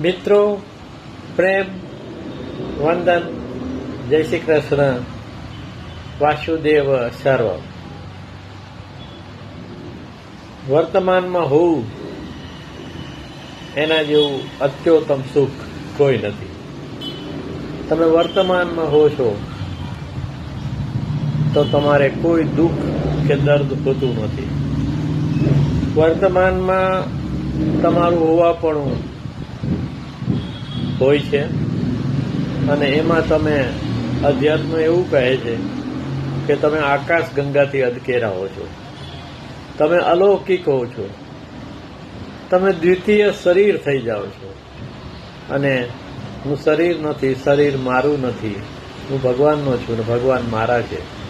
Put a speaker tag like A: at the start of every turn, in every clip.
A: મિત્રો, પ્રેમ, વંદન, જય શ્રી કૃષ્ણ, વાસુદેવ સર્વ વર્તમાનમાં હોવું એના જેવું અત્યોત્તમ સુખ કોઈ નથી. તમે વર્તમાનમાં હો છો, તો તમારે કોઈ દુઃખ કે દર્દ હોતું નથી. વર્તમાનમાં તમારું હોવાપણું હોય છે. અને એમાં તમે અધ્યાત્મ એવું કહે છે કે તમે આકાશ ગંગાથી અદકેરા હો છો. તમે અલૌકિક હો છો. તમે દ્વિતીય શરીર થઈ જાઓ છો. અને હું શરીર નથી, શરીર મારું નથી. હું ભગવાનનો છું ને ભગવાન મારા છે.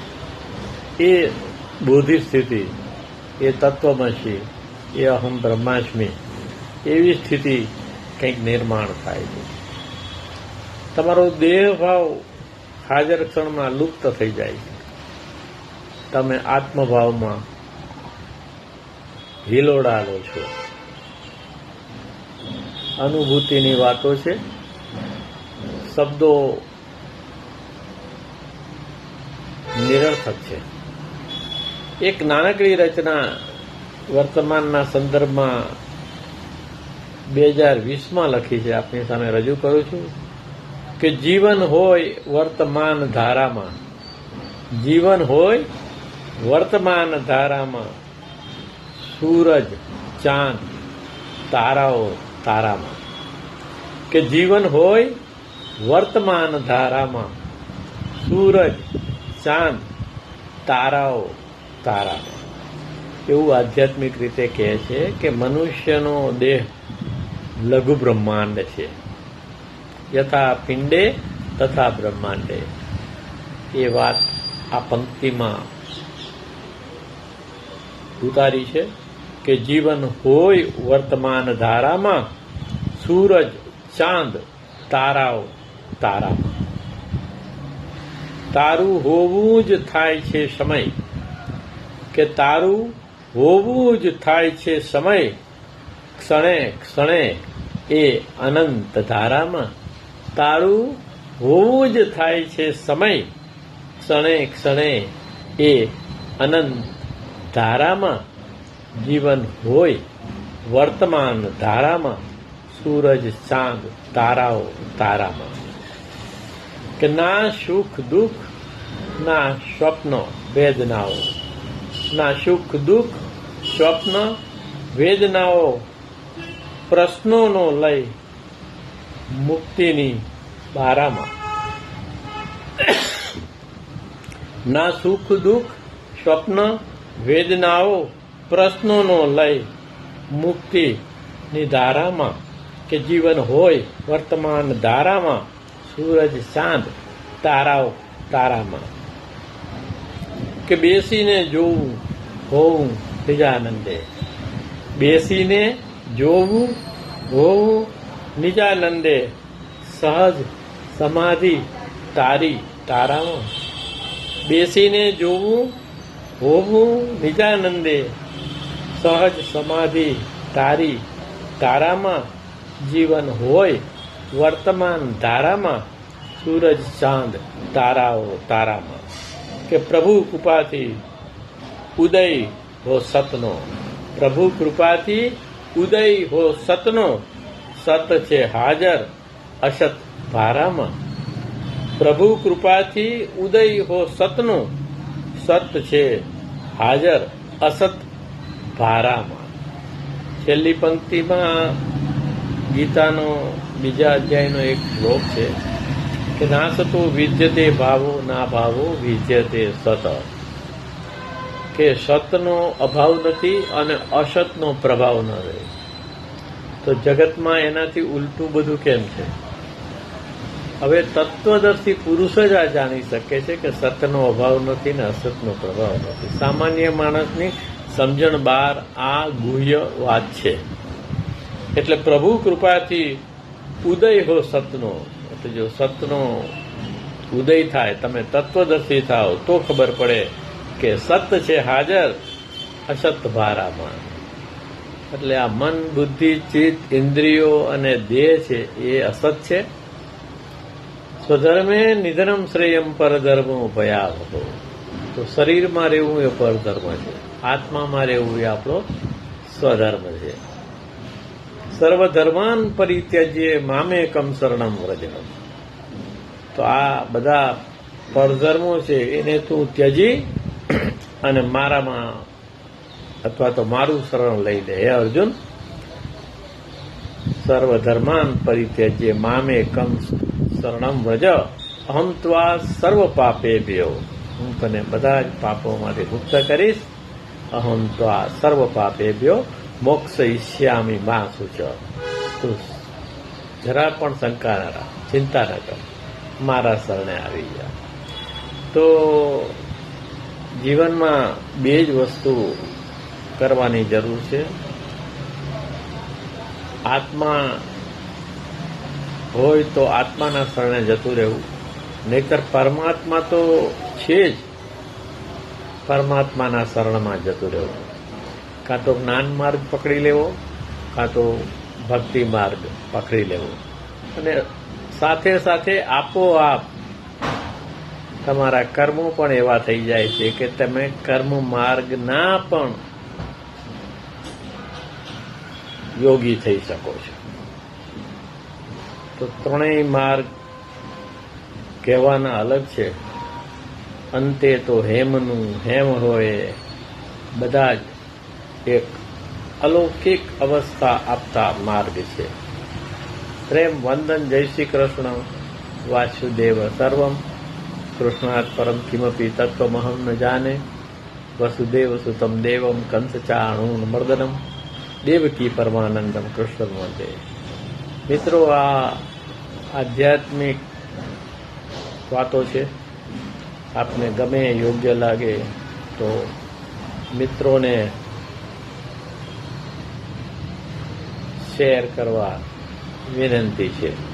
A: એ બોધિ સ્થિતિ, એ તત્વમસી એ અહમ બ્રહ્માસ્મી, એવી સ્થિતિ કંઈક નિર્માણ થાય છે. તમારો દેહ ભાવ હાજર ક્ષણમાં લુપ્ત થઈ જાય છે. તમે આત્મભાવમાં હિલોડાલો છો. અનુભૂતિની વાતો છે. શબ્દો નિરર્થક છે. એક નાનકડી રચના વર્તમાનના સંદર્ભમાં બે હજાર વીસમાં લખી છે. આપની સામે રજૂ કરું છું. કે જીવન હોય વર્તમાન ધારામાં. જીવન હોય વર્તમાન ધારામાં. સૂરજ, ચાંદ, તારાઓ તારામાં. કે જીવન હોય વર્તમાન ધારામાં. સૂરજ, ચાંદ, તારાઓ તારામાં. એવું આધ્યાત્મિક રીતે કહે છે કે મનુષ્યનો દેહ લઘુ બ્રહ્માંડ છે. યથા પિંડે તથા બ્રહ્માંડે. એ વાત આ પંક્તિમાં ઉતારી છે કે જીવન હોય વર્તમાન ધારામાં, સૂરજ, ચાંદ, તારાઓ, તારામાં. તારું હોવું જ થાય છે સમય. કે તારું હોવું જ થાય છે સમય, ક્ષણે ક્ષણે એ અનંત ધારામાં. તારું હોવું જ થાય છે સમય. ક્ષણે ક્ષણે એ અનંત ધારામાં જીવન હોય. વર્તમાન ધારામાં સૂરજ, ચાંદ, તારાઓ તારામાં. કે ના સુખ, દુઃખ, ના સ્વપ્ન, વેદનાઓ. ના સુખ, દુઃખ, સ્વપ્ન, વેદનાઓ પ્રશ્નોનો લય મુક્તિની બારામાં. ના સુખ દુઃખ, સ્વપ્ન, વેદનાઓ, પ્રશ્નોનો લય મુક્તિની ધારામાં કે જીવન હોય વર્તમાન ધારામાં, સૂરજ, ચાંદ, તારાઓ તારામાં. કે બેસીને જોવું, હોવું બીજાનંદે. બેસીને જોવું, હોવું નિજાનંદે સહજ સમાધિ તારી તારામાં. બેસીને જોવું, હોવું નિજાનંદે સહજ સમાધિ તારી તારામાં. જીવન હોય વર્તમાન ધારામાં, સૂરજ ચાંદ તારાઓ તારામાં. કે પ્રભુ કૃપાથી ઉદય હો સતનો. પ્રભુ કૃપાથી ઉદય હો સતનો. સત છે હાજર અસત ભારામાં. પ્રભુ કૃપાથી ઉદય હો સતનું, સત છે હાજર અસત ભારામાં. છેલ્લી પંક્તિમાં ગીતાનો બીજા અધ્યાયનો એક શ્લોક છે કે ના સતો વિદ્યતે ભાવો, ના ભાવો વિદ્યતે સત. કે સતનો અભાવ નથી અને અસતનો પ્રભાવ ન રહે. તો જગતમાં એનાથી ઉલટું બધું કેમ છે? હવે તત્વદર્શી પુરુષ જ આ જાણી શકે છે કે સતનો અભાવ નથી ને અસતનો પ્રભાવ નથી. સામાન્ય માણસની સમજણ બહાર આ ગુહ્ય વાત છે. એટલે પ્રભુ કૃપાથી ઉદય હો સતનો. એટલે જો સતનો ઉદય થાય, તમે તત્વદર્શી થાઓ, તો ખબર પડે કે સત છે હાજર, અસત ભારામાં. એટલે આ મન, બુદ્ધિ, ચિત્ત, ઇન્દ્રિયો અને દેહ છે, એ અસત છે. સ્વધર્મે નિધનમ શ્રેયમ પરધર્મ ભયા હતો તો શરીરમાં રહેવું એ પરધર્મ છે. આત્મામાં રહેવું એ આપણો સ્વધર્મ છે. સર્વધર્માન પરિત્યજ્ય મામેકમ શરણમ વ્રજનમ. તો આ બધા પરધર્મો છે, એને તું ત્યજી અને મારામાં અથવા તો મારું શરણ લઈ લે. હે અર્જુન? સર્વધર્માન પરિત્યજ્ય મામે કમ શરણમ વ્રજ. અહમ ત્વા સર્વ પાપે ભ્યો. હું તને બધા જ પાપોમાંથી મુક્ત કરીશ. અહમ ત્વા સર્વ પાપે ભ્યો. મોક્ષ ઈશ્યામી માં સૂચ. તું જરા પણ શંકા ન રાખ. ચિંતા ન કર. મારા શરણે આવી જા. તો જીવનમાં બે જ વસ્તુ કરવાની જરૂર છે. આત્મા હોય તો આત્માના શરણે જતું રહેવું. નહીતર પરમાત્મા તો છે જ પરમાત્માના શરણમાં જતું રહેવું. કાં તો જ્ઞાન માર્ગ પકડી લેવો, કાં તો ભક્તિ માર્ગ પકડી લેવો. અને સાથે સાથે આપોઆપ તમારા કર્મો પણ એવા થઈ જાય છે કે તમે કર્મ માર્ગના પણ યોગી થઈ શકો છો. તો ત્રણેય માર્ગ કહેવાના અલગ છે. અંતે તો હેમનું હેમ હોય. બધા જ એક અલૌકિક અવસ્થા આપતા માર્ગ છે. પ્રેમ, વંદન, જય શ્રી કૃષ્ણ, વાસુદેવ સર્વમ. કૃષ્ણાત પરમ કિમપી તત્વમહમ ન જાને. વસુદેવ સુતમ દેવમ કંસચાણું મર્દનમ. દેવકી પરમાનંદમ કૃષ્ણ મોદે. મિત્રો, આ આધ્યાત્મિક વાતો છે. આપને ગમે યોગ્ય લાગે તો મિત્રોને શેર કરવા વિનંતી છે.